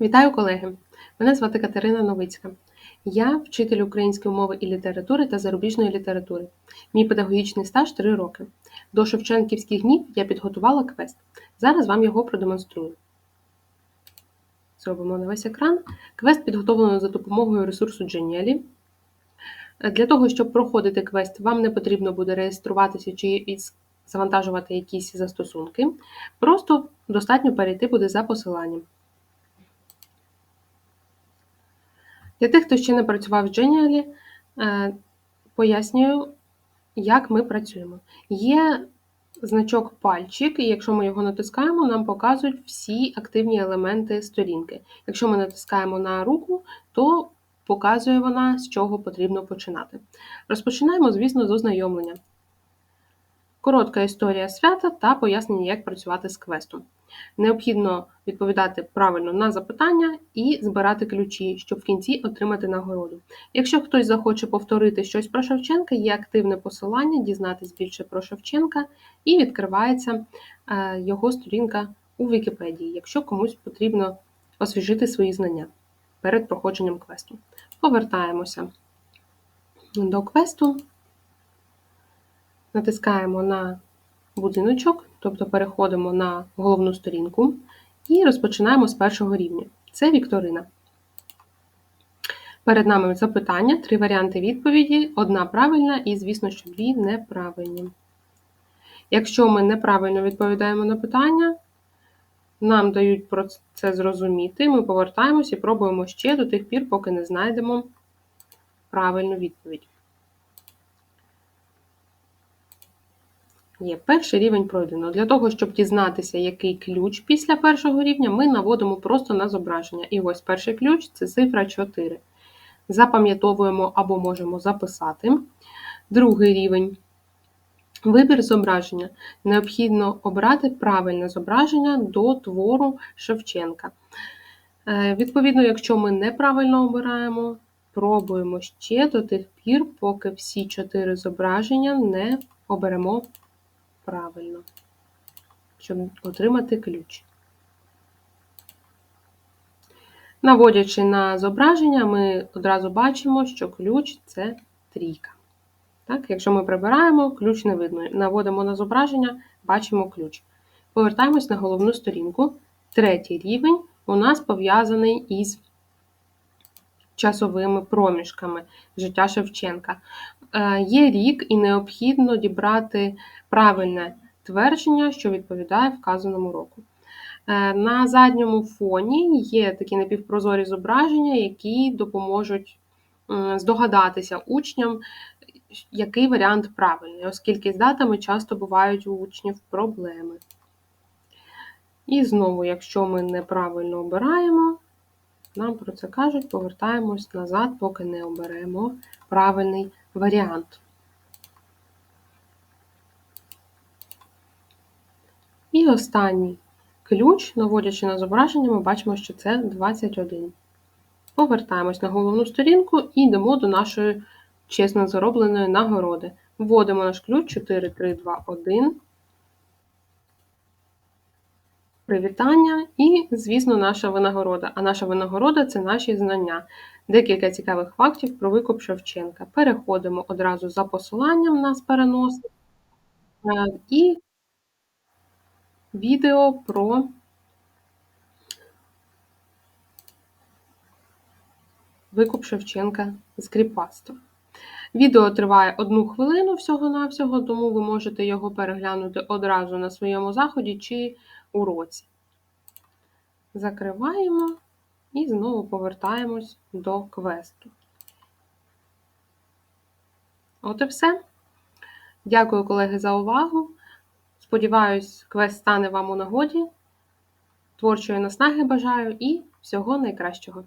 Вітаю, колеги! Мене звати Катерина Новицька. Я вчитель української мови і літератури та зарубіжної літератури. Мій педагогічний стаж 3 роки. До Шевченківських днів я підготувала квест. Зараз вам його продемонструю. Зробимо на весь екран. Квест підготовлено за допомогою ресурсу Genially. Для того, щоб проходити квест, вам не потрібно буде реєструватися чи завантажувати якісь застосунки. Просто достатньо перейти буде за посиланням. Для тих, хто ще не працював в Genially, е, пояснюю, як ми працюємо. Є значок пальчик, і якщо ми його натискаємо, нам показують всі активні елементи сторінки. Якщо ми натискаємо на руку, то показує вона, з чого потрібно починати. Розпочинаємо, звісно, з ознайомлення. Коротка історія свята та пояснення, як працювати з квестом. Необхідно відповідати правильно на запитання і збирати ключі, щоб в кінці отримати нагороду. Якщо хтось захоче повторити щось про Шевченка, є активне посилання, дізнатись більше про Шевченка, і відкривається е, його сторінка у Вікіпедії, якщо комусь потрібно освіжити свої знання перед проходженням квесту. Повертаємося до квесту, натискаємо на будиночок, тобто переходимо на головну сторінку і розпочинаємо з першого рівня. Це вікторина. Перед нами запитання, три варіанти відповіді: одна правильна і, звісно, що дві неправильні. Якщо ми неправильно відповідаємо на питання, нам дають про це зрозуміти, ми повертаємося і пробуємо ще до тих пір, поки не знайдемо правильну відповідь. Є перший рівень пройдено. Для того, щоб дізнатися, який ключ після першого рівня, ми наводимо просто на зображення. І ось перший ключ це цифра 4. Запам'ятовуємо або можемо записати. Другий рівень. Вибір зображення. Необхідно обрати правильне зображення до твору Шевченка. Е, відповідно, якщо ми неправильно обираємо, пробуємо ще до тих пір, поки всі чотири зображення не оберемо правильно, щоб отримати ключ. Наводячи на зображення, ми одразу бачимо, що ключ це трійка. Так? Якщо ми прибираємо, ключ не видно. Наводимо на зображення, бачимо ключ. Повертаємось на головну сторінку. Третій рівень у нас пов'язаний із часовими проміжками життя Шевченка. Е, є рік, і необхідно дібрати правильне твердження, що відповідає вказаному року. Е, на задньому фоні є такі напівпрозорі зображення, які допоможуть здогадатися учням, який варіант правильний, оскільки з датами часто бувають у учнів проблеми. І знову, якщо ми неправильно обираємо, нам про це кажуть, повертаємось назад, поки не оберемо правильний варіант. І останній ключ, наводячи на зображення, ми бачимо, що це 21. Повертаємось на головну сторінку і йдемо до нашої чесно заробленої нагороди. Вводимо наш ключ 4, 3, 2, 1. Привітання і, звісно, наша винагорода. А наша винагорода це наші знання. Декілька цікавих фактів про викуп Шевченка. Переходимо одразу за посиланням нас переносить. Е, і відео про викуп Шевченка з кріпацтва. Відео триває одну хвилину всього-навсього, тому ви можете його переглянути одразу на своєму заході чи уроці. Закриваємо і знову повертаємось до квесту. От і все. Дякую, колеги, за увагу. Сподіваюсь, квест стане вам у нагоді. Творчої наснаги бажаю і всього найкращого!